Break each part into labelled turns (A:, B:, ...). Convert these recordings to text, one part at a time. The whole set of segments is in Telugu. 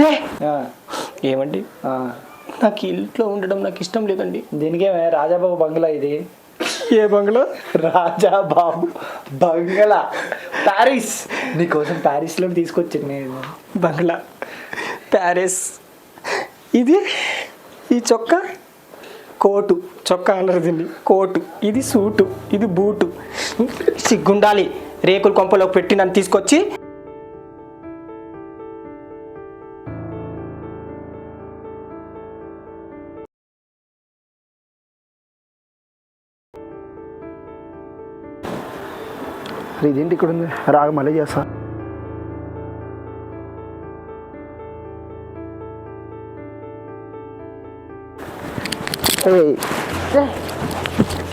A: రే. ఏమండి? నాకు ఇంట్లో ఉండడం నాకు ఇష్టం లేదండి.
B: దీనికేమే రాజాబాబు బంగ్లా ఇది.
A: ఏ బంగ్లా?
B: రాజాబాబు బంగ్లా. ప్యారిస్. నీకోసం ప్యారిస్లో తీసుకొచ్చింది నేను.
A: బంగ్లా. ప్యారిస్. ఇది? ఈ చొక్కా? కోటు. చొక్కా అన్నారు దీన్ని. కోటు. ఇది సూటు. ఇది బూటు. సిగ్గుండాలి. రేకుల కొంపలో పెట్టి నన్ను తీసుకొచ్చి
C: అరే ఇదేంటి ఇక్కడ ఉంది? రాగ మళ్ళీ చేస్తా.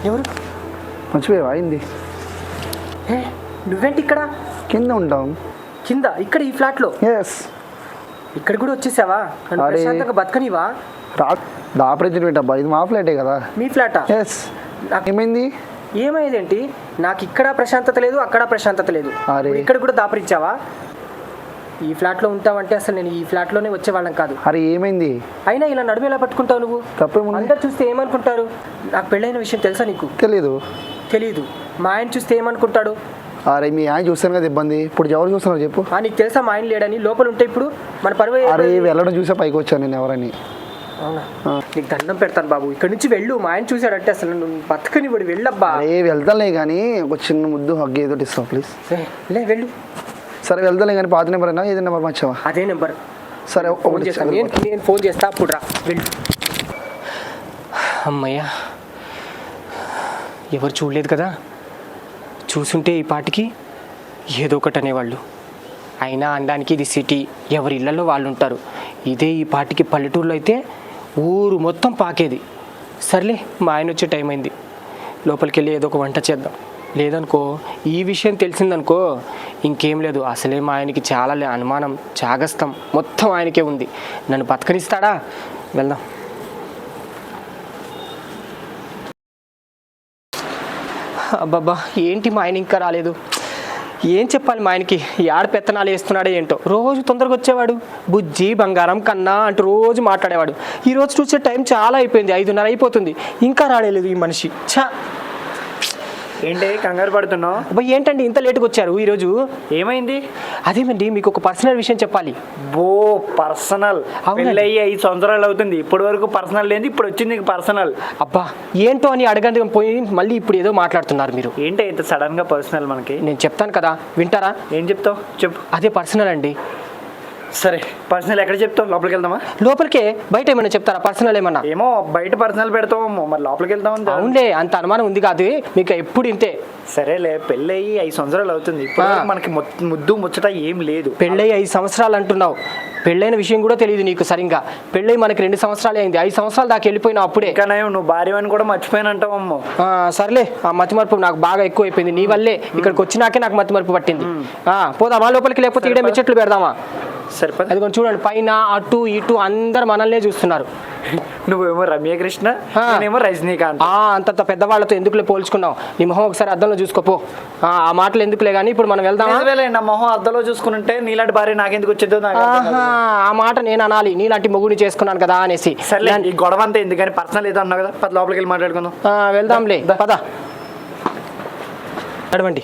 A: ఎవరు?
C: మర్చిపోయావా అయింది
A: ఏ నువ్వేంటి ఇక్కడ?
C: కింద ఉంటాం.
A: కింద? ఇక్కడ ఈ ఫ్లాట్లో?
C: ఎస్
A: ఇక్కడ కూడా వచ్చేసావా? నన్ను
C: అరే.
A: ప్రశాంతంగా బతకనివా
C: రా దాపరించిన పెట్టబ్బా ఇది మా ఫ్లాటే కదా.
A: మీ ఫ్లాటా?
C: ఎస్
A: నాకు
C: ఏమైంది?
A: ఏమైందేంటి? నాకు ఇక్కడ ప్రశాంతత లేదు అక్కడ ప్రశాంతత లేదు. ఇక్కడ కూడా దాపరించావా? ఈ ఫ్లాట్లో ఉంటావంటే అసలు నేను ఈ ఫ్లాట్లోనే వచ్చేవాళ్ళం కాదు.
C: అరే ఏమైంది?
A: అయినా ఇలా నడుము ఎలా పట్టుకుంటావు నువ్వు?
C: తప్పేముంది?
A: అందరు చూస్తే ఏమనుకుంటారు? నాకు పెళ్ళైన విషయం తెలుసా నీకు?
C: తెలీదు.
A: తెలియదు మా ఆయన చూస్తే ఏమనుకుంటాడు?
C: అరే మీ ఆయన చూస్తాను కదా ఇబ్బంది. ఇప్పుడు ఎవరు చూస్తున్నారు చెప్పు.
A: నీకు తెలుసా మా ఆయన లేడని? లోపల ఉంటే ఇప్పుడు మన పరువు
C: అరే వెళ్ళడం చూసే పైకి వచ్చాను నేను ఎవరని.
A: నీకు దండం పెడతాను బాబు. ఇక్కడ నుంచి వెళ్ళు. మా ఆయన చూశాడంటే అసలు నువ్వు బతకని వాడు వెళ్ళబ్బా.
C: అరే వెళ్తాలే కానీ ఒక చిన్న ముద్దు హగ్ ఏదో ఇస్తావు ప్లీజ్
A: ఏ, లే వెళ్ళు.
C: సరే వెళ్తాలే కానీ పాత నెంబర్ అయినా ఏదైనా నెంబర్ మర్చావా?
A: అదే నెంబర్.
C: సరే
A: ఫోన్
C: ఒకటి
A: చేస్తాను నేను నేను ఫోన్ చేస్తా. అప్పుడు రా. వెళ్ళు. అమ్మయ్యా. ఎవరు చూడలేదు కదా? చూసుంటే ఈ పాటికి ఏదో ఒకటి అనేవాళ్ళు. అయినా అనడానికి ఇది సిటీ. ఎవరి ఇళ్ళలో వాళ్ళు ఉంటారు ఇదే ఈ పాటికి పల్లెటూరులో అయితే ఊరు మొత్తం పాకేది. సర్లే మా ఆయన వచ్చే టైం అయింది. లోపలికి వెళ్ళి ఏదో ఒక వంట చేద్దాం. లేదనుకో ఈ విషయం తెలిసిందనుకో ఇంకేం లేదు. అసలే మా ఆయనకి చాలా లే- అనుమానం చాగస్తం మొత్తం ఆయనకే ఉంది. నన్ను బతకనిస్తాడా? వెళ్దాం. అబ్బబ్బా ఏంటి మా ఆయన ఇంకా రాలేదు? ఏం చెప్పాలి మా ఆయనకి? యాడ పెత్తనాలు వేస్తున్నాడే ఏంటో. రోజు తొందరగా వచ్చేవాడు బుజ్జి బంగారం కన్నా అంటూ రోజు మాట్లాడేవాడు. ఈ రోజు చూసే టైం చాలా అయిపోయింది ఐదున్నర అయిపోతుంది. ఇంకా రాలేదు ఈ మనిషి. ఛా!
B: ఏంటి? కంగారు పడుతున్నావు?
A: అబ్బాయి ఏంటండి ఇంత లేటుగా వచ్చారు ఈరోజు?
B: ఏమైంది?
A: అదేమండి మీకు ఒక పర్సనల్ విషయం చెప్పాలి.
B: బో పర్సనల్.
A: అవునండి.
B: ఐదు సంవత్సరాలు అవుతుంది. ఇప్పటి వరకు పర్సనల్ లేదు ఇప్పుడు వచ్చింది పర్సనల్.
A: అబ్బా ఏంటో అని అడగండి పోయి మళ్ళీ ఇప్పుడు ఏదో మాట్లాడుతున్నారు మీరు.
B: ఏంటి ఇంత సడన్గా పర్సనల్ మనకి?
A: నేను చెప్తాను కదా వింటారా?
B: ఏం చెప్తావు? చెప్పు.
A: అదే పర్సనల్ అండి.
B: సరే పర్సనల్ ఎక్కడ చెప్తావు? లోపలికి వెళ్దామా?
A: లోపలికే బయట ఏమైనా చెప్తారా? పర్సనల్ ఏమన్నా?
B: ఏమో బయట పర్సనల్ పెడతామో మరి లోపలికి వెళ్తామని
A: అవునులే అంత అనుమానం ఉంది కాదు. మీకు ఎప్పుడు ఇంతే.
B: సరేలే పెళ్ళయి ఐదు సంవత్సరాలు అవుతుంది. ఇప్పుడు. మనకి ముద్దు ముచ్చట ఏం లేదు.
A: పెళ్ళై ఐదు సంవత్సరాలు అంటున్నావు. పెళ్ళైన విషయం కూడా తెలియదు నీకు సరిగ్గా. పెళ్ళై మనకి రెండు సంవత్సరాలు అయింది. ఐదు సంవత్సరాలు దాకా వెళ్ళిపోయినావు అప్పుడే.
B: నువ్వు భార్య అని కూడా మర్చిపోయానంటావమ్మో.
A: సర్లే ఆ మతిమరుపు నాకు బాగా ఎక్కువ అయిపోయింది నీ వల్లే ఇక్కడికి వచ్చినాకే నాకు మతిమరుపు పట్టింది. ఆ, పోదామా లోపలికి? లేకపోతే ఈడే మెచ్చట్లు పెడదామా?
B: సరిపద?
A: అది కొంచెం చూడండి పైన అటు ఇటు అందరు మనల్నే చూస్తున్నారు.
B: నువ్వేమో రమ్యకృష్ణ. నేనేమో రజనీకాంత్.
A: ఆ అంతంత పెద్దవాళ్ళతో ఎందుకులే పోల్చుకున్నావు? నీ మొహం ఒకసారి అద్దంలో చూసుకోపో ఆ, మాటలు ఎందుకులే కానీ ఇప్పుడు మనం
B: నా మొహం అద్దంలో చూసుకుంటే నీలాంటి భార్య నాకెందుకు వచ్చేదో
A: ఆ మాట నేను అనాలి. నీలాంటి మొగుడిని చేసుకున్నాను కదా అనేసి. నన్ను-
B: ఈ గొడవ అంతా ఎందుకని పర్సనల్ ఏదో అన్నావు కదా? పద లోపలికి వెళ్ళి మాట్లాడుకుందాం.
A: వెళ్దాంలే. పద. నడవండి.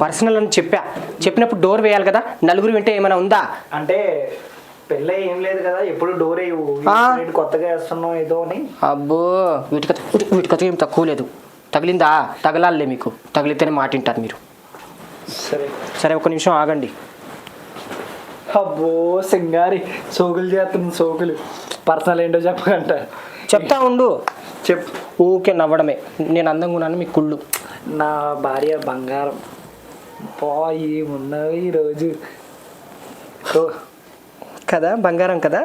A: పర్సనల్ అని చెప్పా. చెప్పినప్పుడు డోర్ వేయాలి కదా? నలుగురు వింటే ఏమైనా ఉందా?
B: అంటే పెళ్ళి ఏం లేదు కదా ఎప్పుడు డోర్. కొత్తగా వేస్తున్నావు ఏదో అని.
A: అబ్బో వీటి కథ వీటి కథ ఏం తక్కువ లేదు. తగిలిందా? తగలాలే మీకు. తగిలితేనే మాట వింటారు మీరు.
B: సరే.
A: సరే ఒక నిమిషం ఆగండి.
B: అబ్బో సింగారి. సోకులు చేస్తుంది సోకులు. పర్సనల్ ఏంటో చెప్పకంట.
A: చెప్తా ఉండు.
B: చెప్.
A: ఊకే నవ్వడమే. నేను అందంగా ఉన్నాను మీ కుళ్ళు.
B: నా భార్య బంగారం. బాయ్ ఏమున్నావు ఈరోజు
A: కదా బంగారం కదా?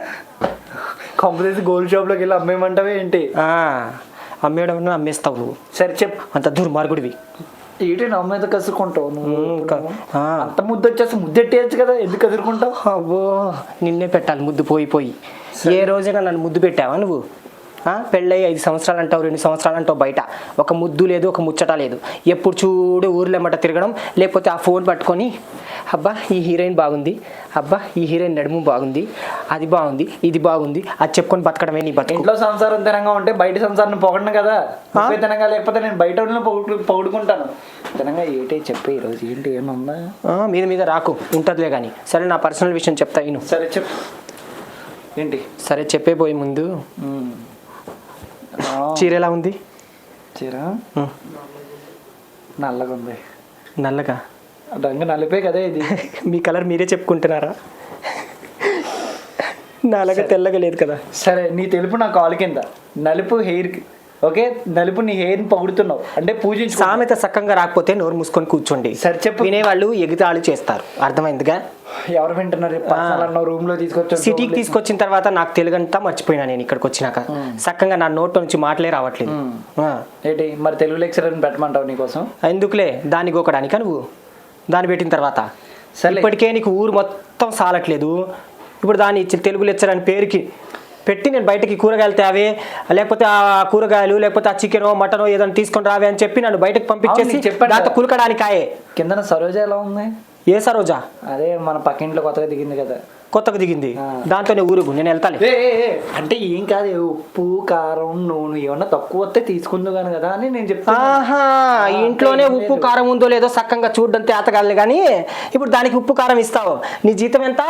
B: కంపెనీస్ గోల్డ్ షాప్లోకి వెళ్ళి అమ్మేయమంటావే ఏంటి?
A: అమ్మేయడం అమ్మేస్తావు నువ్వు.
B: సరే చెప్
A: అంత దుర్మార్గుడివి.
B: ఏంటి నా మీద కసురుకుంటావు నువ్వు. అంత ముద్దు వచ్చేసి ముద్దెట్టేయచ్చు కదా ఎందుకు కసురుకుంటావు?
A: అబ్బో నిన్నే పెట్టాలి ముద్దు పోయి పోయి. ఏ రోజైనా నన్ను ముద్దు పెట్టావా నువ్వు? పెళ్ళై ఐదు సంవత్సరాలు అంటావు రెండు సంవత్సరాలు అంటావు బయట. ఒక ముద్దు లేదు ఒక ముచ్చట లేదు. ఎప్పుడు చూడు ఊర్లో ఎమ్మట తిరగడం లేకపోతే ఆ ఫోన్ పట్టుకొని అబ్బా ఈ హీరోయిన్ బాగుంది. అబ్బా ఈ హీరోయిన్ నడుము బాగుంది. అది బాగుంది ఇది బాగుంది. అది చెప్పుకొని బతకడమే నీ బతుకు.
B: ఇంట్లో సంసారం తినంగా ఉంటే బయట సంసారం పొగడను కదా. తినగా లేకపోతే నేను బయట పొగుడు పొగుడుకుంటాను. తినంగా ఏంటి చెప్పే ఈరోజు ఏంటి ఏమన్నా
A: ఆ, మీద మీద రాకు ఉంటుందిలే కానీ సరే నా పర్సనల్ విషయం చెప్తా ఇను
B: సరే చెప్పు. ఏంటి?
A: సరే చెప్పే పోయి ముందు. చీర ఎలా ఉంది?
B: చీర. నల్లగా ఉంది
A: నల్లగా?
B: రంగు నలిపే కదా ఇది.
A: మీ కలర్ మీరే చెప్పుకుంటున్నారా? నల్లగా తెల్లగా లేదు కదా.
B: సరే నీ తెలుపు నా కాలు కింద. నలుపు హెయిర్ ఓకే? నలుపు నీ హెయిర్ని పొగుడుతున్నావు. అంటే పూజించు
A: సామెత సక్కంగా రాకపోతే నోరు మూసుకొని కూర్చోండి.
B: సరే చెప్పు.
A: వినేవాళ్ళు ఎగితాళు చేస్తారు. అర్థమైందిగా?
B: ఎవరు వింటున్నారు? పర్సనల్ రూమ్లో తీసుకొచ్చి
A: సిటీకి తీసుకొచ్చిన తర్వాత నాకు తెలుగు అంతా మర్చిపోయినా నేను ఇక్కడికి వచ్చినాక. సక్కంగా నా నోట్ నుంచి మాటలే రావట్లేదు.
B: ఏంటి? మరి తెలుగు లెక్చరర్ని పెట్టమంటావు నీకోసం?
A: ఎందుకులే? దాన్ని గోకడానికా నువ్వు? దాన్ని పెట్టిన తర్వాత.
B: సర్లే.
A: ఇప్పటికే నీకు ఊరు మొత్తం సాలట్లేదు. ఇప్పుడు దాన్ని తెలుగు లెక్చర్ అని పేరుకి పెట్టి నేను బయటకి కూరగాయలు తేవే లేకపోతే ఆ కూరగాయలు లేకపోతే ఆ చికెనో మటనో ఏదైనా తీసుకొని రావే అని చెప్పి నన్ను బయటకు పంపించేసి
B: చెప్పాను
A: దాంతో
B: కదా.
A: కులకడానికాయే.
B: కిందన సరోజ ఎలా ఉంది?
A: ఏ సరోజా
B: అదే మన పక్కింట్లో కొత్తగా దిగింది కదా.
A: కొత్తగా దిగింది. దాంతోనే ఊరుగు నేను
B: ఏ, అంటే ఏం కాదు ఉప్పు కారం నూనె ఏమన్నా తక్కువ వస్తే తీసుకుందుగాను కదా అని నేను చెప్తాను
A: ఆహా ఇంట్లోనే ఉప్పు కారం ఉందో లేదో సక్కంగా చూడడం తేతగాలి కానీ ఇప్పుడు దానికి ఉప్పు కారం ఇస్తావు. నీ జీతం ఎంత?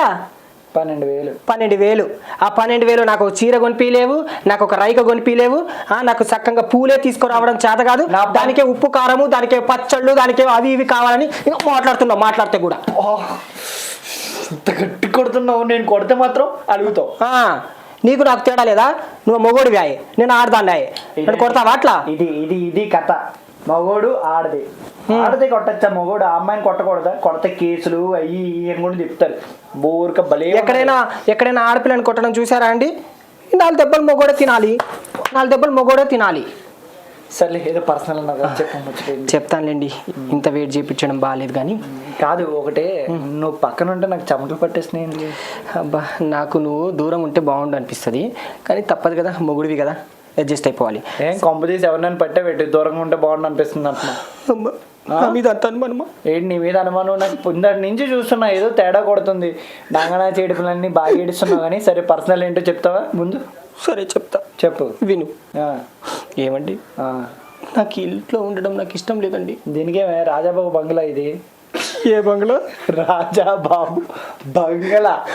B: పన్నెండు వేలు.
A: పన్నెండు వేలు. ఆ పన్నెండు వేలు నాకు ఒక చీర కొనిపించలేవు నాకు ఒక రైక కొనిపించలేవు ఆ, నాకు చక్కగా పూలే తీసుకురావడం చేత కాదు. దానికే ఉప్పు కారము దానికే పచ్చళ్ళు దానికే అవి ఇవి కావాలని ఇంకా మాట్లాడుతున్నావు మాట్లాడితే కూడా.
B: ఇంత గట్టి కొడుతున్నావు నేను కొడితే మాత్రం అడుగుతావు.
A: నీకు నాకు తేడా లేదా? నువ్వు మొగోడు వ్యాయే నేను ఆడదాన్నాయే నేను కొడతావా అట్లా?
B: ఇది ఇది ఇది కథ. మగోడు ఆడది. ఆడది కొట్టచ్చా మగోడు? ఆ అమ్మాయిని కొట్టకూడదా? కొడితే కేసులు అయ్యి అని కూడా చెప్తారు. బోర్క బలే
A: ఎక్కడైనా ఎక్కడైనా ఆడపిల్లని కొట్టడం చూసారా అండి? నాలుగు దెబ్బలు మొగోడే తినాలి. నాలుగు దెబ్బలు మొగోడే తినాలి.
B: సర్లే ఏదో పర్సనల్.
A: చెప్తానులేండి. ఇంత వెయిట్ చేయించడం బాగాలేదు కానీ.
B: కాదు ఒకటే నువ్వు పక్కన ఉంటే నాకు చెమటలు పట్టేసినాయి
A: అబ్బా నాకు నువ్వు దూరం ఉంటే బాగుండు అనిపిస్తుంది. కానీ తప్పదు కదా మొగుడివి కదా. అడ్జస్ట్ అయిపోవాలి.
B: ఏం కొంప తీసి ఎవరినైనా పట్టే పెట్టి దూరంగా ఉంటే బాగుండు అనిపిస్తుంది అంటున్నా.
A: అమ్మా, నా మీద అంత అనుమానమా?
B: ఏంటి నీ మీద అనుమానం? నాకు పొందటి నుంచి చూస్తున్నా ఏదో తేడా కొడుతుంది. డాంగనా చేడుపులన్నీ బాగా ఏడుస్తున్నావు కానీ సరే పర్సనల్ ఏంటో చెప్తావా? ముందు.
A: సరే చెప్తా.
B: చెప్పు.
A: విను.
B: ఆ,
A: ఏమండి?
B: ఆ.
A: నాకు ఇంట్లో ఉండడం నాకు ఇష్టం లేదండి.
B: దీనికేమే రాజాబాబు బంగ్లా ఇది.
A: ఏ బంగ్లా?
B: రాజాబాబు బంగ్లా.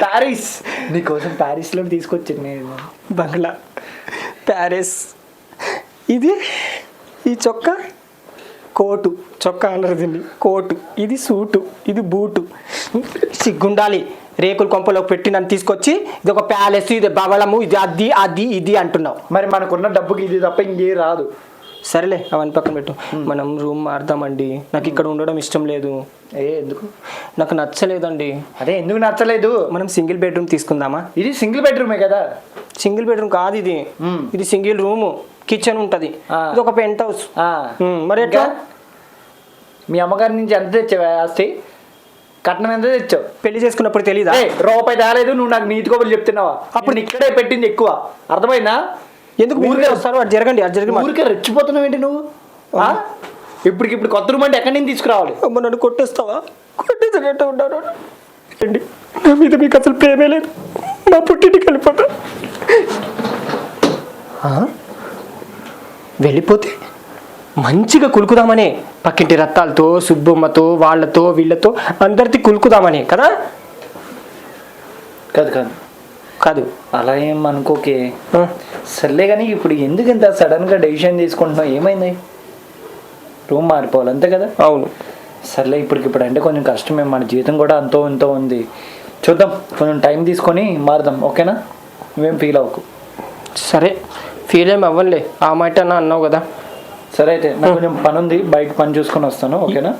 B: ప్యారిస్. నీకోసం ప్యారిస్లో తీసుకొచ్చింది నేను.
A: బంగ్లా. ప్యారిస్. ఇది ఈ చొక్కా కోటు. చొక్కా అన్నారు దీన్ని. కోటు. ఇది సూటు. ఇది బూటు. సిగ్గుండాలి. రేకుల కొంపలో పెట్టి నన్ను తీసుకొచ్చి ఇది ఒక ప్యాలెస్ ఇది బవళము ఇది అది అది ఇది అంటున్నావు.
B: మరి మనకున్న డబ్బుకి ఇది తప్ప ఇంకే రాదు.
A: సరేలే అవన్నీ పక్కన పెట్టు. మనం రూమ్ మారుదామండి. నాకు ఇక్కడ ఉండడం ఇష్టం లేదు.
B: ఏ ఎందుకు?
A: నాకు నచ్చలేదండి.
B: అదే ఎందుకు నచ్చలేదు?
A: మనం సింగిల్ బెడ్రూమ్ తీసుకుందామా?
B: ఇది సింగిల్ బెడ్రూమే కదా.
A: సింగిల్ బెడ్రూమ్ కాదు ఇది. ఇది సింగిల్ రూమ్ కిచెన్ ఉంటది. ఇది ఒక పెంట్ హౌస్. మరి ఎట్లా?
B: మీ అమ్మగారి నుంచి ఎంత తెచ్చావు ఆస్తి? కట్నం ఎంత తెచ్చావు?
A: పెళ్ళి చేసుకున్నప్పుడు తెలీదా?
B: ఏ, రూపాయి తేలేదు నువ్వు నాకు నీతి కబుర్లు చెప్తున్నావా? అప్పుడు ఇక్కడే పెట్టింది ఎక్కువ. అర్థమైందా?
A: ఎందుకు ఊరికే వస్తారు అటు జరగండి అటు జరగండి.
B: ఊరికే రెచ్చిపోతున్నావు ఏంటి నువ్వు? ఆ? ఇప్పటికిప్పుడు కొత్త రూమ్ అంటే ఎక్కడి నుంచి తీసుకురావాలి?
A: అమ్మ నన్ను కొట్టేస్తావా? కొట్టేసినట్టు ఉన్నారు అండి నా మీద మీకు అసలు ప్రేమే లేదు. నా పుట్టింటికి వెళ్ళిపోతా? వెళ్ళిపోతే మంచిగా కులుకుదామనే పక్కింటి రత్తాలతో సుబ్బమ్మతో వాళ్ళతో వీళ్ళతో అందరితో కులుకుదామనే కదా?
B: కాదు కాదు.
A: కాదు.
B: అలా ఏం అనుకోకే? సర్లే కానీ ఇప్పుడు ఎందుకు ఇంత సడన్గా డెసిషన్ తీసుకుంటున్నావు? ఏమైంది? రూమ్ మారిపోవాలి అంతే కదా?
A: అవును.
B: సర్లే ఇప్పటికిప్పుడు అంటే కొంచెం కష్టమే. మన జీవితం కూడా అంతో ఇంతో ఉంది. చూద్దాం కొంచెం టైం తీసుకొని మారుదాం ఓకేనా? నువ్వేం ఫీల్ అవ్వకు.
A: సరే. ఫీల్ ఏం అవ్వలే ఆ మాట అన్న అన్నావు కదా.
B: సరే అయితే నాకు కొంచెం పని ఉంది బయట పని చూసుకొని వస్తాను ఓకేనా?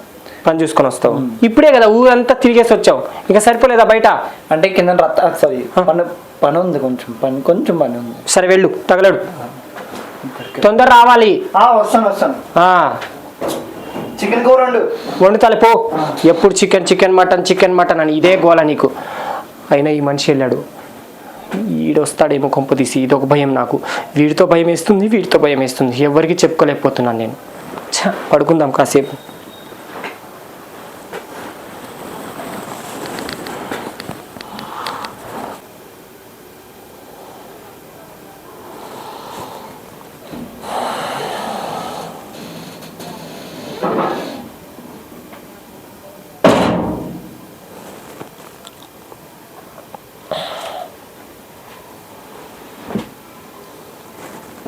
A: పని చూసుకొని వస్తావు. ఇప్పుడే కదా ఊరంతా తిరిగేసి వచ్చావు. ఇంకా సరిపోలేదా బయట?
B: అంటే కింద రత్త సారీ పని పని ఉంది కొంచెం పని కొంచెం పని ఉంది.
A: సరే వెళ్ళు తగలడు. తొందర రావాలి.
B: వస్తాను వస్తాను. చికెన్ కూర వండు.
A: వండుతాలే పో. ఎప్పుడు chicken chicken mutton chicken mutton అని ఇదే గోల నీకు. అయినా ఈ మనిషి వెళ్ళాడు. వీడొస్తాడేమో కొంప తీసి ఇది ఒక భయం నాకు. వీడితో భయం వేస్తుంది వీడితో భయం వేస్తుంది ఎవరికి చెప్పుకోలేకపోతున్నాను నేను. పడుకుందాం కాసేపు.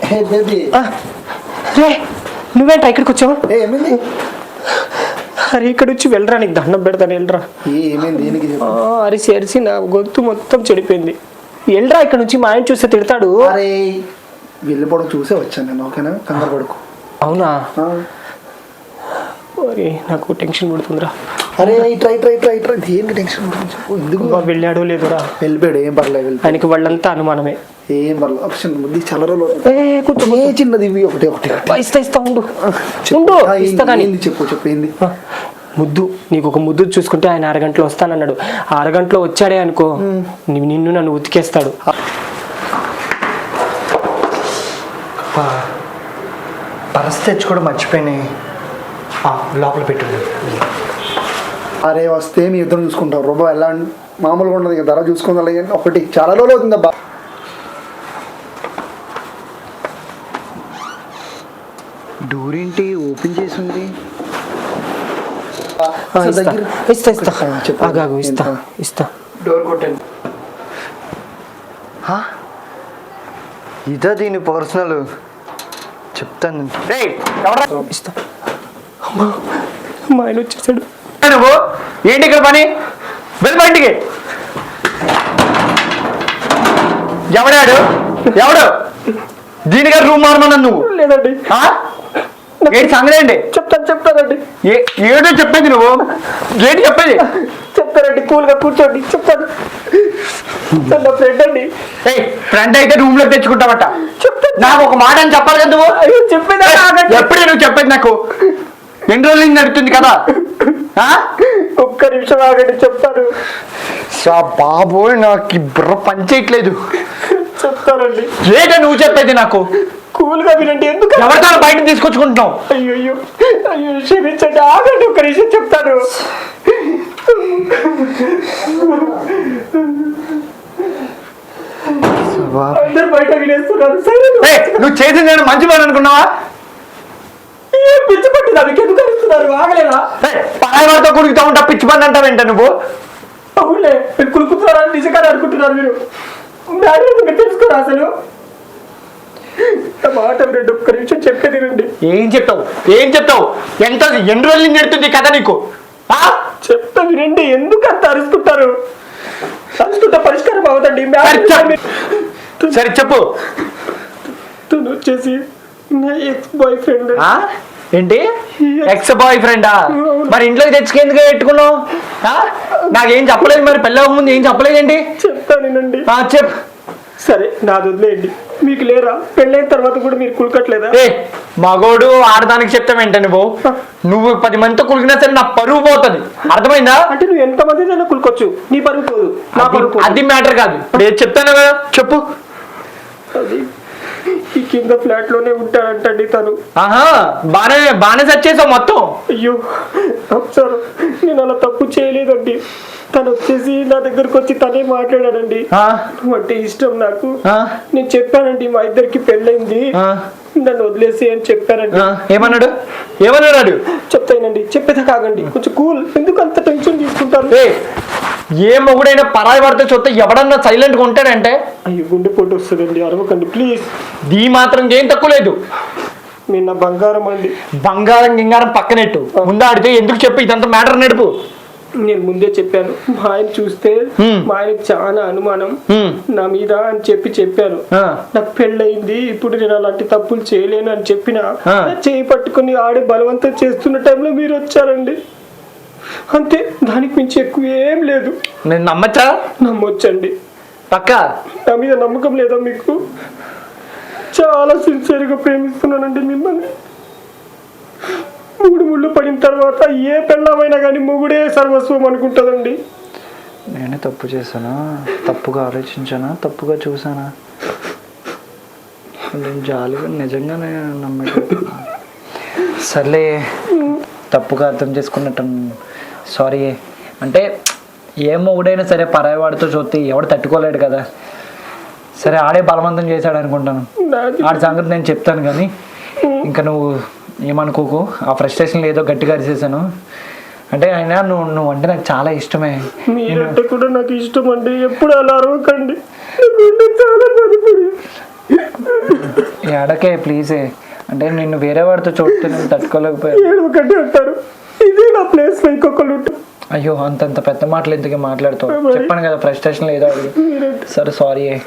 C: Hey baby.
A: రే నువ్వేంటా ఇక్కడికి వచ్చావు?
C: ఏమైంది?
A: అరే ఇక్కడ వచ్చి వెళ్ళరా నీకు దండం పెడతాను వెళ్ళరా?
C: ఏమైంది? దేనికి చెప్పు.
A: అరిసి అరిసి నా గొంతు మొత్తం చెడిపోయింది. వెళ్ళరా ఇక్కడ నుంచి మా ఆయన చూస్తే తిడతాడు.
C: అరే వెళ్ళిపోవడం చూసే వచ్చాను నేను ఓకేనా? కంగారు పడుకో.
A: అవునా?
C: ఆ.
A: మరి నాకు టెన్షన్ పడుతుందిరా.
C: అరే ఇట్రా ఇట్రా ఇట్రా ఇట్రా. దేనికి టెన్షన్ ఎందుకు?
A: వెళ్ళాడో లేదురా.
C: వెళ్ళిపోయాడు ఏం పర్లేదు
A: ఆయనకి వాళ్ళంతా అనుమానమే.
C: ఏం పర్లేదు ఆప్షన్ బుద్ధి చాలా రోజులు
A: ఏ కూర్చో
C: ఏ చిన్నది ఇవి? ఒకటి ఒకటి.
A: ఇస్తా ఇస్తా ఉండు. ఉండు ఇస్తా కానీ.
C: చెప్పు చెప్పు ఏంది?
A: ముద్దు. నీకు ఒక ముద్దు చూసుకుంటే ఆయన అరగంటలో వస్తానన్నాడు. ఆ అరగంటలో వచ్చాడే అనుకో నిన్ను నన్ను ఉతికేస్తాడు.
B: పరస్ తెచ్చుకోవడం మర్చిపోయినాయి. ఆ, లోపల పెట్టు.
C: అరే వస్తే మీ ఇద్దరు చూసుకుంటారు రూబా ఎలా మామూలుగా ఉండదు ఇక ధర చూసుకుందా ఒకటి చాలా రోజులు అవుతుంది అబ్బా.
B: డోర్ ఏంటి ఓపెన్ చేసి ఉంది
A: ఆ, ఇస్తా. ఇస్తా ఇస్తా.
C: చెప్పు.
A: ఆగాగు ఇస్తా
C: ఎంత?
A: ఇస్తా.
B: డోర్ కొట్టండి. ఇదా దీని పర్సనల్? చెప్తాను?
A: ఇస్తా. అమ్మా మా ఆయన వచ్చేసాడు.
B: నువ్వు? ఏంటి ఇక్కడ పని? వెళ్ళి బయటికి ఎవడాడు? ఎవడు? దీనిగా రూమ్ మారమన్నా నువ్వు.
A: లేదండి?
B: ఏంటి ఏంటి
A: చెప్తాను చెప్తానండి.
B: ఏ- ఏడో చెప్పేది నువ్వు. ఏంటి చెప్పేది?
A: చెప్తానండి కూల్గా కూర్చోండి చెప్తాను. నా ఫ్రెండ్ అండి.
B: ఫ్రెండ్ అయితే రూమ్లో తెచ్చుకుంటావట.
A: చెప్తాను.
B: నాకు ఒక మాట అని చెప్పాలి కదా నువ్వు?
A: చెప్పేదా.
B: ఎప్పుడే నువ్వు చెప్పేది నాకు? ఎన్ని రోజులు నుంచి నడుస్తుంది కదా?
A: ఒక్క నిమిషం ఆగండి చెప్తాను.
B: సా బాబోయ్ నాకు ఈ బుర్ర పనిచేయట్లేదు
A: చెప్తానండి.
B: ఏంటో నువ్వు చెప్పేది నాకు.
A: కూల్గా వినండి ఎందుకు?
B: ఎవరితో బయట తీసుకొచ్చుకుంటున్నావు?
A: అయ్యో అయ్యో క్షమించండి ఆగండి ఒక్క నిమిషం చెప్తాను. అందరు బయట వినేస్తున్నారు.
B: నువ్వు చేసింది నేను మంచి పని అనుకున్నావా?
A: పిచ్చి పట్టిందా? మీకు ఎందుకు అరుస్తున్నారు ఆగలేరా
B: ఏయ్, పరాయి వాడితో కుడుకుతా ఉంటా పిచ్చి పని అంటావేంట నువ్వు?
A: అవునులే కులుకుతున్నారని నిజంగానే అనుకుంటున్నారు మీరు. డాడీ తెలుసుకోరా అసలు? మాట రెండు ఒక్క నిమిషం చెప్పేది రండి
B: ఏం చెప్తావు? ఏం చెప్తావు? ఎంత ఎన్ని రోజులు నడుతుంది కథ నీకు? ఆ?
A: చెప్తా వినండి ఎందుకు అంత అరుస్తుంటారు అరుస్తుంటే పరిష్కారం అవదండి
B: సరే, చెప్పు.
A: తను వచ్చేసి నా ఎక్స్ బాయ్ ఫ్రెండ్?
B: ఏంటి? ఎక్స్ బాయ్ ఫ్రెండా మరి ఇంట్లోకి తెచ్చుకేందుకు పెట్టుకున్నావు? నాకేం చెప్పలేదు మరి పెళ్ళ ముందు ఏం చెప్పలేదేంటి
A: చెప్తానేనండి
B: ఆ, చెప్పు.
A: సరే నాది వదిలేయండి. మీకు లేరా? పెళ్ళైన తర్వాత కూడా మీరు కులకట్లేదా?
B: ఏ మగోడు ఆడదానికి చెప్తావేంట నువ్వు నువ్వు పది మందితో కులికినా సరే నా పరువు పోతుంది. అర్థమైందా?
A: అంటే నువ్వు ఎంత మంది అయినా కులుకొచ్చు. నీ పరుగు పోదు. నా పోదు.
B: అది మ్యాటర్ కాదు. ఇప్పుడు చెప్తాను కదా చెప్పు.
A: కింద ఫ్లాట్లోనే ఉంటాడంటండి తను.
B: ఆహా బానే బానే సెట్ చేసావు మొత్తం.
A: అయ్యో సార్ నేను అలా తప్పు చేయలేదండి. తను వచ్చేసి నా దగ్గరకు వచ్చి తనే మాట్లాడాడండి. నువ్వు అంటే ఇష్టం నాకు.
B: ఆ,
A: నేను చెప్పానండి మా ఇద్దరికి పెళ్ళైంది
B: ఆ,
A: నన్ను వదిలేసి అని చెప్పానండి.
B: ఏమన్నాడు? ఏమన్నాడు?
A: చెప్తానండి చెప్పేదా కాగండి కొంచెం కూల్. ఎందుకు అంత టెన్షన్ తీసుకుంటారు?
B: ఏ మొగుడైనా పరాయి పడితే చూస్తే ఎవడన్నా సైలెంట్గా ఉంటాడంటే?
A: అయ్యో గుండె పోటు వస్తుందండి. అరవకండి ప్లీజ్.
B: దీ మాత్రం ఏం తక్కువ లేదు.
A: మీరు నా బంగారం అండి.
B: బంగారం గింగారం పక్కనెట్టు. ముందు ఆడితే ఎందుకు చెప్పు ఇదంతా మ్యాటర్ నడుపు.
A: నేను ముందే చెప్పాను. మా ఆయన చూస్తే. మా ఆయనకి చాలా అనుమానం. నా మీద అని చెప్పి చెప్పాను. నాకు పెళ్ళయింది ఇప్పుడు నేను అలాంటి తప్పులు చేయలేను అని చెప్పిన. చేయి పట్టుకుని ఆడే బలవంతం చేస్తున్న టైంలో మీరు వచ్చారండి. అంతే దానికి మించి ఎక్కువ ఏం లేదు.
B: నేను నమ్మచ్చా?
A: నమ్మొచ్చండి.
B: పక్క?
A: నా మీద నమ్మకం లేదా మీకు? చాలా సిన్సియర్గా ప్రేమిస్తున్నానండి మిమ్మల్ని. మూడు ముళ్ళు పడిన తర్వాత ఏ పెళ్ళమైనా కానీ మొగుడే సర్వస్వం అనుకుంటుందండి.
B: నేనే తప్పు చేశానా? తప్పుగా ఆలోచించానా? తప్పుగా చూసానా నేను జాలిగా నిజంగానే నమ్మకం సర్లే తప్పుగా అర్థం చేసుకున్నట్టు సారీ. అంటే ఏ మొగుడైనా సరే పరాయి వాడితో చూస్తే ఎవడు తట్టుకోలేడు కదా. సరే ఆడే బలవంతం చేశాడు అనుకుంటాను. ఆడి సంగతి నేను చెప్తాను కానీ ఇంకా నువ్వు ఏమనుకోకు. ఆ ఫ్రస్ట్రేషన్లో ఏదో గట్టిగా అరిసేసాను. అంటే అయినా నువ్వు నువ్వు అంటే నాకు చాలా ఇష్టమే.
A: మీరంటే కూడా నాకు ఇష్టం అండి. ఎప్పుడు అలా అరవకండి. చాలా
B: ఎడకే ప్లీజే అంటే నిన్ను వేరే వాడితో చూస్తే నేను తట్టుకోలేకపోయాను.
A: అంటారు. ఇదే నా ప్లేస్లో ఇంకొకరు ఉంటారు
B: అయ్యో అంతంత పెద్ద మాటలు ఎందుకు మాట్లాడుతావు? చెప్పాను కదా ఫ్రస్ట్రేషన్ ఏదో అడిగి. సరే సారీ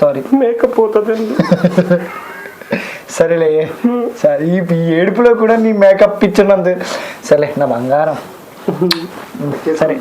B: సారీ
A: మేకప్ పోతుందండి
B: సరేలే. సరే ఈ ఏడుపులో కూడా నీ మేకప్ ఇచ్చినందు సరే నా బంగారం. సరే.